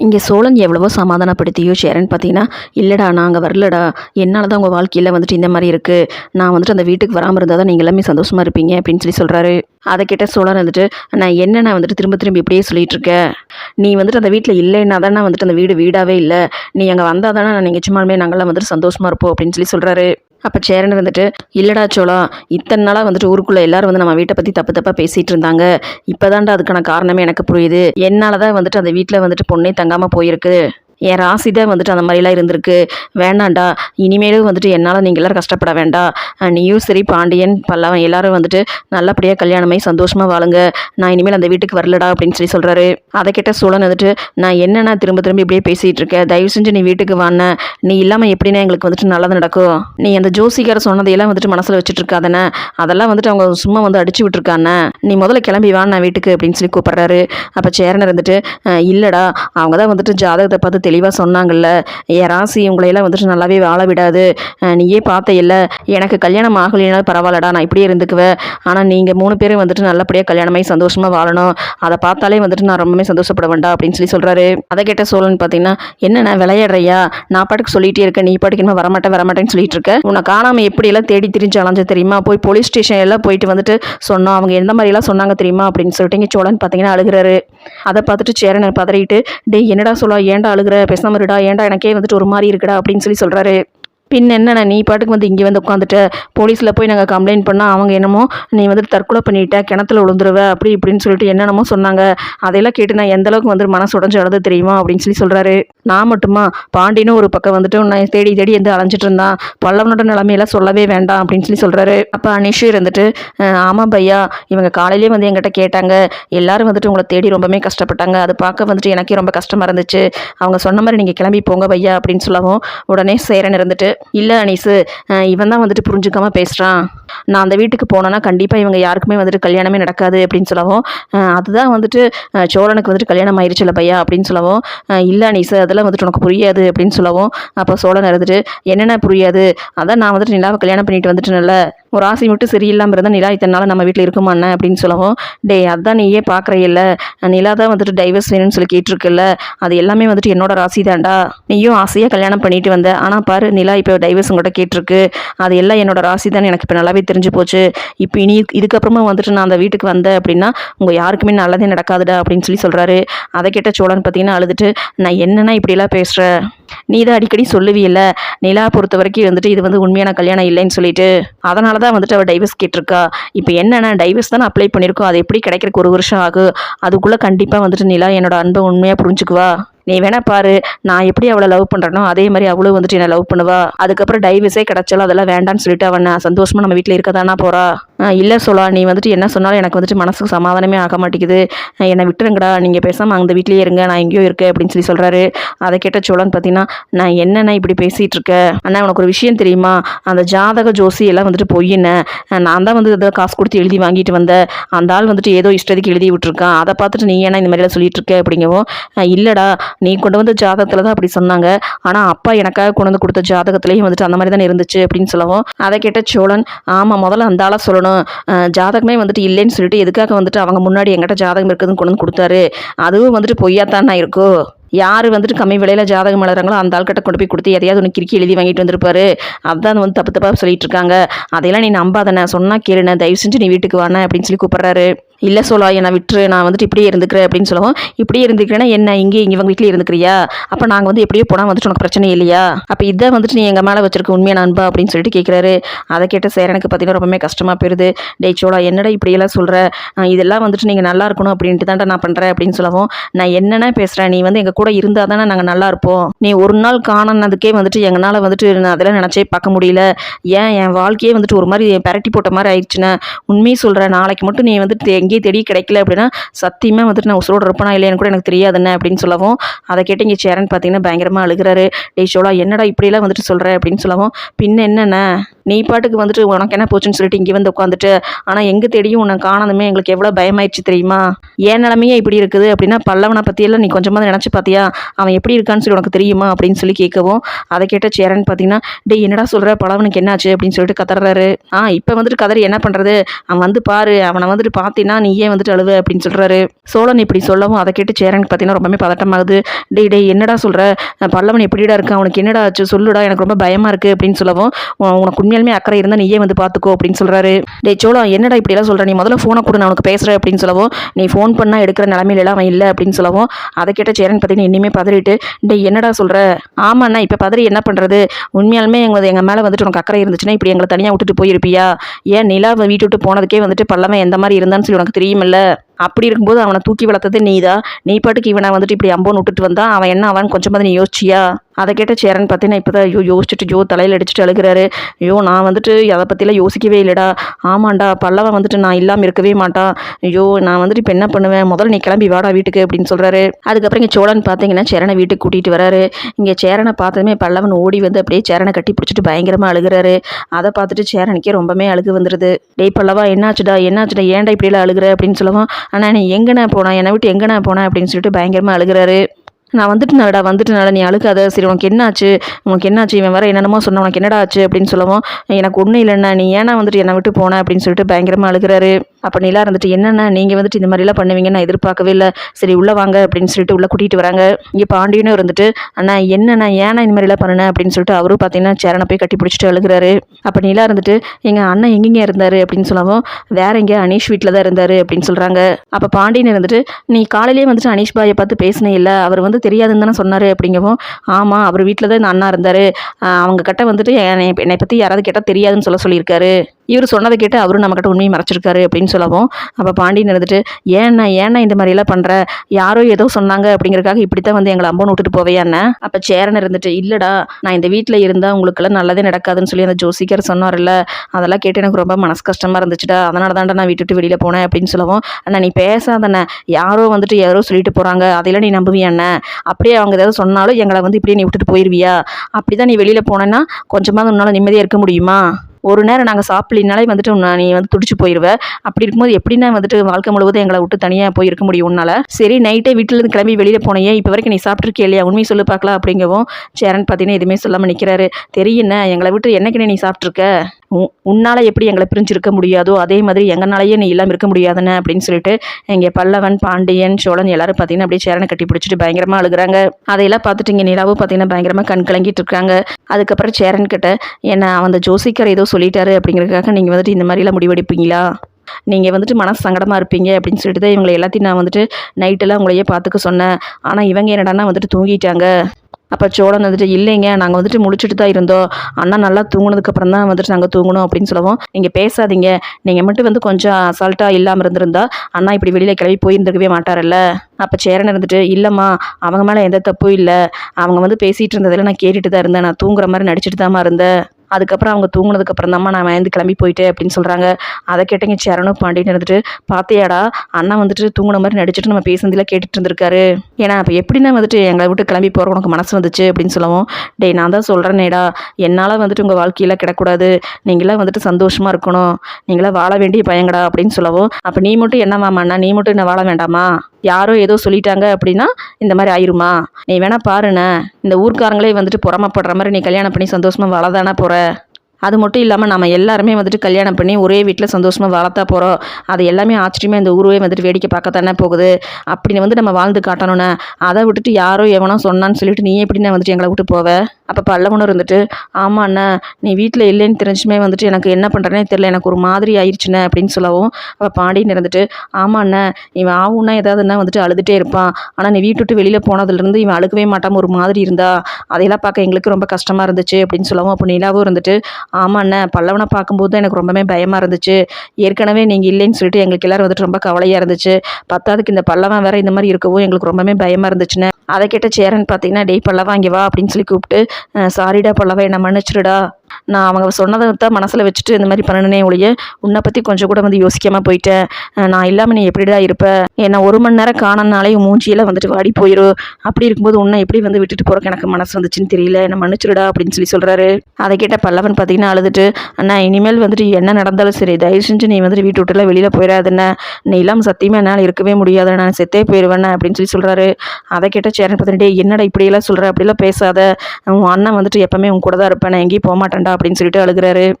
இங்கே சோழன் எவ்வளவோ சமாதானப்படுத்தியோ சேரன் பார்த்தீங்கன்னா இல்லைடா நாங்கள் வரலடா. என்னால் தான் உங்கள் வாழ்க்கையில் வந்துட்டு இந்த மாதிரி இருக்குது நான் வந்துட்டு அந்த வீட்டுக்கு வராமல் இருந்தால் தான் நீங்கள் எல்லாமே சந்தோஷமாக இருப்பீங்க அப்படின்னு சொல்லி சொல்கிறாரு அதை கேட்ட சோழன் வந்துட்டு நான் என்னென்ன வந்துட்டு திரும்ப திரும்ப இப்படியே சொல்லிகிட்ருக்கேன் இருக்கேன் நீ வந்துட்டு அந்த வீட்டில் இல்லைன்னா தானே வந்துட்டு அந்த வீடு வீடாகவே இல்லை. நீ அங்கே வந்தால் தானே நான் நீங்கள் சும்மாலுமே நாங்களாம் வந்துட்டு சந்தோஷமாக இருப்போம் அப்படின்னு சொல்லி சொல்கிறாரு அப்போ சேரன் இருந்துட்டு இல்லடா சோளா இத்தனை நாளாக வந்துட்டு ஊருக்குள்ளே எல்லாரும் வந்து நம்ம வீட்டை பற்றி தப்பு தப்பாக பேசிகிட்டு இருந்தாங்க. இப்போதான்டா அதுக்கான காரணமே எனக்கு புரியுது. என்னால் தான் வந்துட்டு அந்த வீட்டில் வந்துட்டு பொண்ணே தங்காமல் போயிருக்கு. என் ராசி தான் வந்துட்டு அந்த மாதிரிலாம் இருந்திருக்கு. வேண்டாம்டா இனிமேலும் வந்துட்டு என்னால் நீங்கள் எல்லோரும் கஷ்டப்பட வேண்டாம். நீயும் சரி பாண்டியன் பல்லவன் எல்லாரும் வந்துட்டு நல்லபடியாக கல்யாணமாகி சந்தோஷமாக வாழுங்க. நான் இனிமேல் அந்த வீட்டுக்கு வரலடா அப்படின்னு சொல்லி சொல்கிறாரு அதை கேட்ட சூழன் வந்துட்டு நான் என்னண்ணா திரும்ப திரும்ப இப்படியே பேசிகிட்டு இருக்கேன் தயவு செஞ்சு நீ வீட்டுக்கு வான நீ இல்லாமல் எப்படின்னா எங்களுக்கு வந்துட்டு நல்லது நடக்கும்? நீ அந்த ஜோசிகார சொன்னதையெல்லாம் வந்துட்டு மனசில் வச்சுட்டு இருக்காதானே அதெல்லாம் வந்துட்டு அவங்க சும்மா வந்து அடிச்சு விட்டுருக்கானே நீ முதல்ல கிளம்பி வா நான் வீட்டுக்கு அப்படின்னு சொல்லி கூப்பிட்றாரு. அப்போ சேரன் இருந்துட்டு இல்லைடா. அவங்க தான் வந்துட்டு ஜாதகத்தை பார்த்து தெளிவாக சொன்னாங்கல்ல. என் ராசி உங்களையெல்லாம் வந்துட்டு நல்லாவே வாழ விடாது. நீயே பார்த்த இல்லை எனக்கு கல்யாணம் ஆகலைனாலும் பரவாயில்லடா நான் இப்படியே இருந்துக்குவேன். ஆனால் நீங்கள் மூணு பேரும் வந்துட்டு நல்லபடியாக கல்யாணமாகி சந்தோஷமாக வாழணும். அதை பார்த்தாலே வந்துட்டு நான் ரொம்பவே சந்தோஷப்பட வேண்டாம் அப்படின்னு சொல்லி சொல்கிறாரு அதை கேட்ட சோழன் பார்த்தீங்கன்னா என்னென்ன விளையாடுறியா? நான் பாட்டுக்கு சொல்லிகிட்டே இருக்கேன். நீ பாட்டுக்கு இன்னும் வரமாட்டேன் வரமாட்டேன்னு சொல்லிட்டு இருக்க. உன்னை காணாமல் எப்படியெல்லாம் தேடி திரிஞ்சு அலைஞ்ச தெரியுமா? போய் போலீஸ் ஸ்டேஷன் எல்லாம் போயிட்டு வந்துட்டு சொன்னோம் அவங்க எந்த மாதிரிலாம் சொன்னாங்க தெரியுமா? அப்படின்னு சொல்லிட்டு இங்கே சோழன் பார்த்தீங்கன்னா அழுகிறாரு. அதை பார்த்துட்டு சேரனை பதறிட்டு டேய் என்னடா சொல்ல ஏன்டா அழுகிற? பேசாம இருடா ஏன்டா எனக்கே வந்துட்டு ஒரு மாதிரி இருக்குடா அப்படின்னு சொல்லி சொல்கிறாரு பின் என்னண்ணா நீ பாட்டுக்கு வந்து இங்கே வந்து உட்காந்துட்ட? போலீஸில் போய் நாங்கள் கம்ப்ளைண்ட் பண்ணால் அவங்க என்னமோ நீ வந்துட்டு தற்கொலை பண்ணிட்ட கிணத்துல விழுந்துருவ அப்படி இப்படின்னு சொல்லிட்டு என்னென்னமோ சொன்னாங்க. அதையெல்லாம் கேட்டு நான் எந்த அளவுக்கு வந்து மனசு உடஞ்சு அழுது தெரியுமா அப்படின்னு சொல்லி சொல்கிறாரு நான் மட்டுமா? பாண்டினும் ஒரு பக்கம் வந்துட்டு நான் தேடி தேடி வந்து அலைஞ்சிட்டு இருந்தான். பல்லவனோட நிலைமையெல்லாம் சொல்லவே வேண்டாம் அப்படின்னு சொல்லி சொல்கிறாரு அப்போ அனிஷு இருந்துட்டு ஆமாம் பையா இவங்க காலையிலேயே வந்து என்கிட்ட கேட்டாங்க. எல்லாரும் வந்துட்டு உங்களை தேடி ரொம்பவே கஷ்டப்பட்டாங்க. அது பார்க்க வந்துட்டு எனக்கே ரொம்ப கஷ்டமாக இருந்துச்சு. அவங்க சொன்ன மாதிரி நீங்கள் கிளம்பி போங்க பையா அப்படின்னு சொல்லவும் உடனே சேரன் இருந்துட்டு இல்லை அனீஸு இவன் தான் வந்துட்டு புரிஞ்சுக்காம பேசுகிறான் நான் அந்த வீட்டுக்கு போனேன்னா கண்டிப்பாக இவங்க யாருக்குமே வந்துட்டு கல்யாணமே நடக்காது அப்படின்னு சொல்லவும் அதுதான் வந்துட்டு சோழனுக்கு வந்துட்டு கல்யாணம் ஆயிடுச்சுல பையா அப்படின்னு சொல்லவும் இல்லை நீ சார் அதெல்லாம் வந்துட்டு உனக்கு புரியாது அப்படின்னு சொல்லவும் அப்போ சோழன் இருந்துட்டு என்னென்ன புரியாது? அதான் நான் வந்துட்டு நிலாவை கல்யாணம் பண்ணிட்டு வந்துட்டேன்ல ஒரு ஆசை மட்டும் சரியில்லாமல் இருந்தால் நிலா இத்தனை நாள் நம்ம வீட்டில் இருக்குமாண்ணே அப்படின்னு சொல்லவும் டேய் அதான் நீயே பார்க்குறையில்ல நிலா தான் வந்துட்டு டைவர்ஸ் வேணும்னு சொல்லி கேட்டிருக்குல்ல அது எல்லாமே வந்துட்டு என்னோட ராசி தாண்டா நீயும் ஆசையாக கல்யாணம் பண்ணிட்டு வந்த ஆனால் பாரு நிலா இப்போ டைவர்ஸ் உங்கள்கிட்ட கேட்டிருக்கு அது எல்லாம் என்னோட ராசி தான் எனக்கு இப்போ நல்லாவே தெரிஞ்சு போச்சு. இப்போ இனி இதுக்கப்புறமா வந்துட்டு நான் அந்த வீட்டுக்கு வந்தேன் அப்படின்னா உங்கள் யாருக்குமே நல்லதே நடக்காதுடா அப்படின்னு சொல்லி சொல்கிறாரு அதை கேட்ட சோழன் பார்த்தீங்கன்னா அழுதுட்டு நான் என்னென்னா இப்படிலாம் பேசுகிற நீ தான் அடிக்கடி சொல்லுவியில்ல. நிலா பொறுத்த வரைக்கும் வந்துட்டு இது வந்து உண்மையான கல்யாணம் இல்லைன்னு சொல்லிட்டு. அதனால தான் வந்துட்டு அவள் டைவர்ஸ் கேட்டிருக்கா. இப்போ என்னென்ன டைவர்ஸ் தானே அப்ளை பண்ணியிருக்கோம். அது எப்படி கிடைக்கிறதுக்கு ஒரு வருஷம் ஆகும் அதுக்குள்ளே கண்டிப்பாக வந்துட்டு நிலா என்னோட அன்பை உண்மையாக புரிஞ்சுக்குவா? நீ வேணா பாரு நான் எப்படி அவளை லவ் பண்ணுறனோ அதே மாதிரி அவளும் வந்துட்டு என்னை லவ் பண்ணுவா. அதுக்கப்புறம் டைவர்ஸே கிடச்சாலும் அதெல்லாம் வேண்டாம்னு சொல்லிட்டு அவன் சந்தோஷமாக சந்தோஷமா நம்ம வீட்டில் இருக்க தானா போறா? இல்லை சொல்லா நீ வந்துட்டு என்ன சொன்னாலும் எனக்கு வந்துட்டு மனசுக்கு சமாதானமே ஆக மாட்டேங்குது. என்னை விட்டுருங்கடா நீங்கள் பேசாமல் அந்த வீட்லேயே இருங்க நான் எங்கேயோ இருக்கேன் அப்படின்னு சொல்லி சொல்கிறாரு அதை கேட்ட சோழன் பார்த்தீங்கன்னா நான் என்னண்ணா இப்படி பேசிகிட்டு இருக்கேன் அண்ணா உனக்கு ஒரு விஷயம் தெரியுமா? அந்த ஜாதக ஜோசி எல்லாம் வந்துட்டு பொய்யின நான் தான் வந்து ஏதோ காசு கொடுத்து எழுதி வாங்கிட்டு வந்தேன். அந்த ஆள் வந்துட்டு ஏதோ இஷ்டத்துக்கு எழுதி விட்டுருக்கான். அதை பார்த்துட்டு நீ ஏன்னா இந்த மாதிரிலாம் சொல்லிட்டு இருக்க அப்படிங்கவும் இல்லைடா நீ கொண்டு வந்த ஜாதகத்தில் தான் அப்படி சொன்னாங்க. ஆனால் அப்பா எனக்காக கொண்டு வந்து கொடுத்த ஜாதகத்துலேயும் வந்துட்டு அந்த மாதிரி தான் இருந்துச்சு அப்படின்னு சொல்லவும் அதை கேட்ட சோழன் ஆமாம் முதல்ல அந்த ஆளாக சொல்லணும். அஹ் ஜாதகமே வந்துட்டு இல்லைன்னு சொல்லிட்டு எதுக்காக வந்துட்டு அவங்க முன்னாடி எங்கிட்ட ஜாதகம் இருக்குதுன்னு கொண்டு வந்து கொடுத்தாரு? அதுவும் வந்துட்டு பொய்யாத்தானா இருக்கோ? யார் வந்துட்டு கம்மி விலையில் ஜாதகம் எழுதுறாங்களோ அந்த ஆள்கிட்ட கொண்டு போய் கொடுத்து எதையாவது ஒன்று கிறுக்கி எழுதி வாங்கிட்டு வந்திருப்பாரு. அதான் வந்து தப்பு தப்பாக சொல்லிட்டு இருக்காங்க அதையெல்லாம் நீ நம்பாதண்ணே. சொன்னால் கேளுண்ணே. தயவு செஞ்சு நீ வீட்டுக்கு வாண்ணே அப்படின்னு சொல்லி கூப்பிட்றாரு. இல்லை சொல்லா என்னை விட்டுரு. நான் வந்துட்டு இப்படியே இருந்துக்கிறேன் அப்படின்னு சொல்லவும் இப்படியே இருந்துக்கிறேன்னா என்ன? இங்கே இவங்க வீட்டில் இருந்துக்கிறியா? அப்போ நாங்கள் வந்து எப்படியோ போனால் வந்துட்டு உனக்கு பிரச்சனை இல்லையா? அப்போ இதை வந்துட்டு நீ எங்கள் மேலே வச்சிருக்க உண்மையான அன்பா அப்படின்னு சொல்லிட்டு கேட்குறாரு அதை கேட்ட சேரனுக்கு பார்த்தீங்கன்னா ரொம்பவே கஷ்டமாக போயிருது. டேய் சோழா என்னடா இப்படியெல்லாம் சொல்கிற இதெல்லாம் வந்துட்டு நீங்கள் நல்லா இருக்கணும் அப்படின்ட்டு தான்டா நான் பண்ணுறேன் அப்படின்னு சொல்லவும் நான் என்னென்ன பேசுகிறேன் நீ வந்து எங்கள் கூட இருந்தால் தானே நாங்கள் நல்லா இருப்போம். நீ ஒரு நாள் காணனதுக்கே வந்துட்டு எங்களால் வந்துட்டு நான் அதெல்லாம் நினச்சே பார்க்க முடியல. ஏன் என் வாழ்க்கையே வந்துட்டு ஒரு மாதிரி பரட்டி போட்ட மாதிரி ஆயிடுச்சுன்னா? உண்மையை சொல்கிறேன் நாளைக்கு மட்டும் நீ வந்துட்டு எங்கேயும் தேடி கிடைக்கல அப்படின்னா சத்தியமாக வந்துட்டு நான் உசுரோடு இருப்பேனா இல்லையான்னு கூட எனக்கு தெரியாதுண்ணே அப்படின்னு சொல்லவும் அதை கேட்டு இங்கே சேரன் பார்த்தீங்கன்னா பயங்கரமாக அழுகிறாரு. டேய் என்னடா இப்படியெல்லாம் வந்துட்டு சொல்கிற அப்படின்னு சொல்லவும் பின்ன என்னென்ன நீ பாட்டுக்கு வந்துட்டு உனக்கு என்ன போச்சுன்னு சொல்லிட்டு இங்கே வந்து உட்காந்துட்டு ஆனால் எங்கே தேடியும் உன்னை காணதுமே எங்களுக்கு எவ்வளோ பயமாயிடுச்சு தெரியுமா? ஏன் நிலமையே இப்படி இருக்குது? அப்படின்னா பல்லவனை பற்றியெல்லாம் நீ கொஞ்சமாக நினச்சி பார்த்தியா அவன் எப்படி இருக்கான்னு சொல்லி உனக்கு தெரியுமா? அப்படின்னு சொல்லி கேட்கவும் அதை கேட்ட சேரன் பார்த்தீங்கன்னா டே என்னடா சொல்கிற பல்லவனுக்கு என்னாச்சு? அப்படின்னு சொல்லிட்டு கதறாரு. ஆ இப்போ வந்துட்டு கதறி என்ன பண்ணுறது அவன் வந்து பாரு அவனை வந்துட்டு பார்த்தீங்கன்னா நீ ஏன் வந்துட்டு அழுவ? அப்படின்னு சொல்கிறாரு சோழன் இப்படி சொல்லவும் அதை கேட்டு சேரனுக்கு பார்த்தீங்கன்னா ரொம்பவே பதட்டமாகுது. டே டேய் என்னடா சொல்கிற பல்லவன் எப்படிடா இருக்கான்? அவனுக்கு என்னடா ஆச்சு? சொல்லுடா எனக்கு ரொம்ப பயமாக இருக்குது அப்படின்னு சொல்லவும் உனக்கு உண்மையாலுமே அக்கறை இருந்தால் நீயே வந்து பார்த்துக்கோ அப்படின்னு சொல்கிறாரு டேய் சோழா என்னடா இப்படியெல்லாம் சொல்கிற நீ முதல்ல ஃபோனை கூட நான் உனக்கு பேசுகிறேன் அப்படின்னு சொல்லவும் நீ ஃபோன் பண்ணால் எடுக்கிற நிலமையில அவன் இல்லை அப்படின்னு சொல்லவும் அதை கேட்ட சேரன் பார்த்தீங்கன்னா இனிமேல் பதறிட்டு டேய் என்னடா சொல்கிற ஆமாண்ணா இப்போ பதறி என்ன பண்ணுறது உண்மையாலுமே எங்கள் எங்கள் மேலே வந்துட்டு உனக்கு அக்கறை இருந்துச்சுன்னா இப்படி எங்களை தனியாக விட்டுட்டு போயிருப்பியா? ஏன் நிலா வீட்டு விட்டு போனதுக்கே வந்துட்டு பல்லவன் எந்த மாதிரி இருந்தான்னு சொல்லி உனக்கு தெரியுமில்ல? அப்படி இருக்கும்போது அவனை தூக்கி வளர்த்தது நீ தான் நீ பாட்டுக்கு இவனை வந்துட்டு இப்படி அம்போன்னு விட்டுட்டு வந்தான் அவன் என்ன அவன் கொஞ்சமாவது நீ யோசிச்சியா? அதை கேட்ட சேரன் பார்த்தீங்கன்னா இப்போ தான் ஐயோ யோசிச்சுட்டு ஜோ தலையில் அடிச்சுட்டு அழுகிறாரு. ஐயோ நான் வந்துட்டு அதை பற்றிலாம் யோசிக்கவே இல்லைடா. ஆமாண்டா பல்லவன் வந்துட்டு நான் இல்லாமல் இருக்கவே மாட்டான். ஐயோ நான் வந்துட்டு இப்போ என்ன பண்ணுவேன்? முதல்ல நீ கிளம்பி வாடா வீட்டுக்கு அப்படின்னு சொல்கிறாரு அதுக்கப்புறம் இங்கே சோழன் பார்த்தீங்கன்னா சேரனை வீட்டுக்கு கூட்டிகிட்டு வராரு. இங்கே சேரனை பார்த்ததுமே பல்லவன் ஓடி வந்து அப்படியே சேரனை கட்டி பிடிச்சிட்டு பயங்கரமாக அழுகிறாரு. அதை பார்த்துட்டு சேரனுக்கே ரொம்பவே அழுகு வந்துடுது டேய் பல்லவா என்னாச்சுடா? என்னாச்சுடா? ஏன்டா இப்படிலாம் அழுகுற? அப்படின்னு சொல்லுவோம் ஆனால் நீ எங்கண்ணா போனா? என்னை விட்டு எங்கண்ணா போனேன் அப்படின்னு சொல்லிட்டு பயங்கரமாக அழுகிறாரு. நான் வந்துட்டு நடடா வந்துட்டு நட நீ அழுக்காத சரி உனக்கு என்னாச்சு? உனக்கு என்னாச்சு? இவன் வர என்னென்னமோ சொன்ன உனக்கு என்னடா ஆச்சு அப்படின்னு சொல்லவும். எனக்கு ஒன்றும் இல்லைண்ணா. நீ ஏன்னா வந்துட்டு என்னை விட்டு போன அப்படின்னு சொல்லிட்டு பயங்கரமாக அழுகிறாரு. அப்போ நிலா இருந்துட்டு என்னண்ணா நீங்கள் வந்துட்டு இந்த மாதிரிலாம் பண்ணுவீங்கன்னு நான் எதிர்பார்க்கவே இல்லை. சரி உள்ளே வாங்க அப்படின்னு சொல்லிட்டு உள்ளே கூட்டிகிட்டு வராங்க. இங்கே பாண்டியனும் இருந்துட்டு அண்ணா என்னண்ணா ஏன்னா இந்த மாதிரிலாம் பண்ணேன்? அப்படின்னு சொல்லிட்டு அவரும் பார்த்தீங்கன்னா சேரனை போய் கட்டி பிடிச்சிட்டு அழுகிறாரு. அப்போ நிலா இருந்துட்டு எங்கள் அண்ணன் எங்கெங்க இருந்தார்? அப்படின்னு சொல்லவும் வேற எங்கே அனீஷ் வீட்டில் தான் இருந்தார் அப்படின்னு சொல்கிறாங்க அப்போ பாண்டியன் இருந்துட்டு நீ காலையிலேயே வந்துட்டு அனீஷ் பாயை பார்த்து பேசினே இல்லை. அவர் வந்து தெரியாதுன்னு தானே சொன்னார் அப்படிங்கவும் ஆமாம் அவர் வீட்டில் தான் இந்த அண்ணா இருந்தார். அவங்க கிட்ட வந்துட்டு என்னை பற்றி யாராவது கேட்டால் தெரியாதுன்னு சொல்ல சொல்லியிருக்காரு. இவர் சொன்னதை கேட்டு அவரும் நம்மக்கிட்ட உண்மையை மறைச்சிருக்காரு அப்படின்னு சொல்லவும் அப்போ பாண்டியன் இருந்துட்டு ஏன்னா ஏன்னா இந்த மாதிரிலாம் பண்ணுற யாரோ ஏதோ சொன்னாங்க அப்படிங்கிறக்காக இப்படி தான் வந்து எங்களை அம்போன்னு விட்டுட்டு போவையான்னு அப்போ சேரன் இருந்துட்டு இல்லைடா நான் இந்த வீட்டில் இருந்தால் உங்களுக்கெல்லாம் நல்லதே நடக்காதுன்னு சொல்லி அந்த ஜோசிக்கர் சொன்னார்ல அதெல்லாம் கேட்டு எனக்கு ரொம்ப மனசு கஷ்டமாக இருந்துச்சுடா அதனால தான்டா நான் விட்டுட்டு வெளியில் போனேன் அப்படின்னு சொல்லவும் அண்ணா நீ பேசாதண்ணே யாரோ வந்துட்டு யாரோ சொல்லிட்டு போகிறாங்க அதையெல்லாம் நீ நம்புவியாண்ணே? அப்படியே அவங்க ஏதாவது சொன்னாலும் எங்களை வந்து இப்படியே நீ விட்டுட்டு போயிடுவியா அப்படி தான் நீ வெளியில் போனேன்னா கொஞ்சமாவது உன்னால் நிம்மதியாக இருக்க முடியுமா? ஒரு நேரம் நாங்கள் சாப்பிட்லினாலே வந்துட்டு நான் நீ வந்து துடிச்சு போயிடுவேன் அப்படி இருக்கும்போது எப்படின்னா வந்துட்டு வாழ்க்கை முழுவதும் எங்களை விட்டு தனியாக போய் இருக்க முடியும் உன்னால? சரி நைட்டே வீட்டிலேருந்து கிளம்பி வெளியில் போனையே இப்போ வரைக்கும் நீ சாப்பிட்ருக்கே இல்லையா? உண்மையை சொல்லி பார்க்கலாம் அப்படிங்கவும் சேரன் பார்த்தீங்கன்னா எதுவுமே சொல்லாமல் நிற்கிறாரு தெரியுண்ணே எங்களை விட்டு என்னைக்குனே நீ சாப்பிட்ருக்க உன்னால் எப்படி எங்களை பிரிஞ்சிருக்க முடியாதோ அதே மாதிரி எங்கனாலேயே நீ இல்லாமல் இருக்க முடியாதுன்னு அப்படின்னு சொல்லிட்டு இங்கே பல்லவன் பாண்டியன் சோழன் எல்லாரும் பார்த்தீங்கன்னா அப்படியே சேரனை கட்டி பிடிச்சிட்டு பயங்கரமாக அழுகுறாங்க. அதையெல்லாம் பார்த்துட்டு இங்கே நிலாவும் பார்த்தீங்கன்னா பயங்கரமாக கண் கலங்கிட்டு இருக்காங்க. அதுக்கப்புறம் சேரன் கிட்ட என்ன அந்த ஜோசிக்கர் ஏதோ சொல்லிட்டாரு அப்படிங்கிறதுக்காக நீங்கள் வந்துட்டு இந்த மாதிரிலாம் முடிவெடுப்பீங்களா? நீங்கள் வந்துட்டு மனசு சங்கடமாக இருப்பீங்க அப்படின்னு சொல்லிட்டு தான் இவங்களை எல்லாத்தையும் நான் வந்துட்டு நைட்டெல்லாம் உங்களையே பார்த்துக்க சொன்னேன். ஆனால் இவங்க என்னடான்னா வந்துட்டு தூங்கிட்டாங்க. அப்போ சோழன் வந்துட்டு இல்லைங்க நாங்கள் வந்துட்டு முழிச்சிட்டு தான் இருந்தோம். அண்ணா நல்லா தூங்குனதுக்கப்புறம் தான் வந்துட்டு நாங்கள் தூங்கணும் அப்படின்னு சொல்லுவோம். நீங்கள் பேசாதீங்க. நீங்கள் மட்டும் வந்து கொஞ்சம் அசால்ட்டாக இல்லாமல் இருந்திருந்தா அண்ணா இப்படி வெளியில் கிளம்பி போயிருந்துருக்கவே மாட்டார்ல அப்போ சேரன் இருந்துட்டு இல்லைம்மா அவங்க மேலே எந்த தப்பும் இல்லை. அவங்க வந்து பேசிகிட்டு இருந்ததில் நான் கேட்டுட்டு தான் இருந்தேன். நான் தூங்குற மாதிரி நடிச்சிட்டு தாம்மா இருந்தேன். அதுக்கப்புறம் அவங்க தூங்குனதுக்கப்புறம் தாம்மா நான் வந்து கிளம்பி போயிட்டேன் அப்படின்னு சொல்கிறாங்க அதை கேட்டங்க சரணு பாண்டியன் இருந்துட்டு பார்த்தியாடா அண்ணா வந்துட்டு தூங்கின மாதிரி நடிச்சுட்டு நம்ம பேசுனதில் கேட்டுட்டு இருந்திருக்காரு. ஏன்னா அப்போ எப்படின்னா வந்துட்டு எங்களை விட்டு கிளம்பி போகிற உனக்கு மனசு வந்துச்சு? அப்படின்னு சொல்லவும் டேய் நான் தான் சொல்கிறேனேடா என்னால் வந்துட்டு உங்கள் வாழ்க்கையில கிடக்கூடாது. நீங்களாம் வந்துட்டு சந்தோஷமாக இருக்கணும். நீங்களாம் வாழ வேண்டிய பயங்கடா அப்படின்னு சொல்லவும் அப்போ நீ மட்டும் என்னவாமாண்ணா நீ மட்டும் என்ன வாழ வேண்டாமா? யாரோ ஏதோ சொல்லிட்டாங்க அப்படின்னா இந்த மாதிரி ஆயிருமா? நீ வேணால் பாருண்ணே இந்த ஊர்க்காரங்களே வந்துட்டு புறமப்படுற மாதிரி நீ கல்யாணம் பண்ணி சந்தோஷமாக வாழதானே போகிற அது மட்டும் இல்லாமல் நம்ம எல்லாருமே வந்துட்டு கல்யாணம் பண்ணி ஒரே வீட்டில் சந்தோஷமாக வளர்த்தா போகிறோம் அது எல்லாமே ஆச்சரியமாக இந்த ஊருவே வந்துட்டு வேடிக்கை பார்க்கத்தானே போகுது. அப்படின்னு வந்து நம்ம வாழ்ந்து காட்டணும்னே. அதை விட்டுட்டு யாரோ எவனோ சொன்னான்னு சொல்லிட்டு நீ எப்படின்னா வந்துட்டு எங்களை விட்டு போவ? அப்போ பல்லவனும் இருந்துட்டு ஆமா அண்ணா நீ வீட்டில் இல்லைன்னு தெரிஞ்சுமே வந்துட்டு எனக்கு என்ன பண்ணுறேனே தெரில எனக்கு ஒரு மாதிரி ஆயிடுச்சுண்ணே அப்படின்னு சொல்லவும் அப்போ பாண்டியன் இருந்துட்டு ஆமா அண்ணா இவன் ஆவுன்னா ஏதாவதுன்னா வந்துட்டு அழுதுகிட்டே இருப்பான். ஆனால் நீ வீட்டு விட்டு வெளியில் போனதுலேருந்து இவன் அழுகவே மாட்டாமல் ஒரு மாதிரி இருந்தா. அதையெல்லாம் பார்க்க எங்களுக்கு ரொம்ப கஷ்டமாக இருந்துச்சு அப்படின்னு சொல்லவும் அப்போ நிலாவும் இருந்துட்டு ஆமாண்ணே பல்லவனை பார்க்கும்போது தான் எனக்கு ரொம்பவே பயமாக இருந்துச்சு. ஏற்கனவே நீங்கள் இல்லைன்னு சொல்லிட்டு எங்களுக்கு எல்லாரும் வந்துட்டு ரொம்ப கவலையாக இருந்துச்சு. பத்தாவதுக்கு இந்த பல்லவன் வேற இந்த மாதிரி இருக்கவும் எங்களுக்கு ரொம்பவே பயமாக இருந்துச்சுண்ணே. அதை கேட்ட சேரன் பார்த்தீங்கன்னா டேய் பல்லவா இங்கே வா அப்படின்னு சொல்லி கூப்பிட்டு சாரிடா பல்லவா என்னை மன்னிச்சிடுடா நான் அவங்க சொன்னதை தான் மனசில் வச்சுட்டு இந்த மாதிரி பண்ணனே ஒழிய உன்னை பற்றி கொஞ்சம் கூட வந்து யோசிக்காமல் போயிட்டேன். நான் இல்லாமல் நீ எப்படிடா இருப்ப? என்னை ஒரு மணி நேரம் காணனாலே மூஞ்சியெல்லாம் வந்துட்டு வாடி போயிடும் அப்படி இருக்கும்போது உன்னை எப்படி வந்து விட்டுட்டு போகிறக்கு எனக்கு மனசு வந்துச்சுன்னு தெரியல. என்னை மன்னிச்சிடுடா அப்படின்னு சொல்லி சொல்கிறாரு அதை கேட்ட பல்லவன் பார்த்தீங்கன்னா அழுதுட்டு அண்ணா இனிமேல் வந்துட்டு என்ன நடந்தாலும் சரி தயவு செஞ்சு நீ வந்துட்டு வீட்டு விட்டுலாம் வெளியில் போயிடாதுண்ணே நீ இல்லாமல் சத்தியமாக என்னால் இருக்கவே முடியாது நான் செத்தே போயிடுவேண்ணே அப்படின்னு சொல்லி சொல்கிறாரு அதை கேட்ட சேரன் பார்த்துட்டு என்னடா இப்படியெல்லாம் சொல்கிற அப்படிலாம் பேசாத. உன் அண்ணன் வந்துட்டு எப்போவுமே உன் கூட தான் இருப்பேன். நான் எங்கேயும் போக மாட்டேன்டா அப்படின்னு சொல்லிட்டு அழுகிறாரு.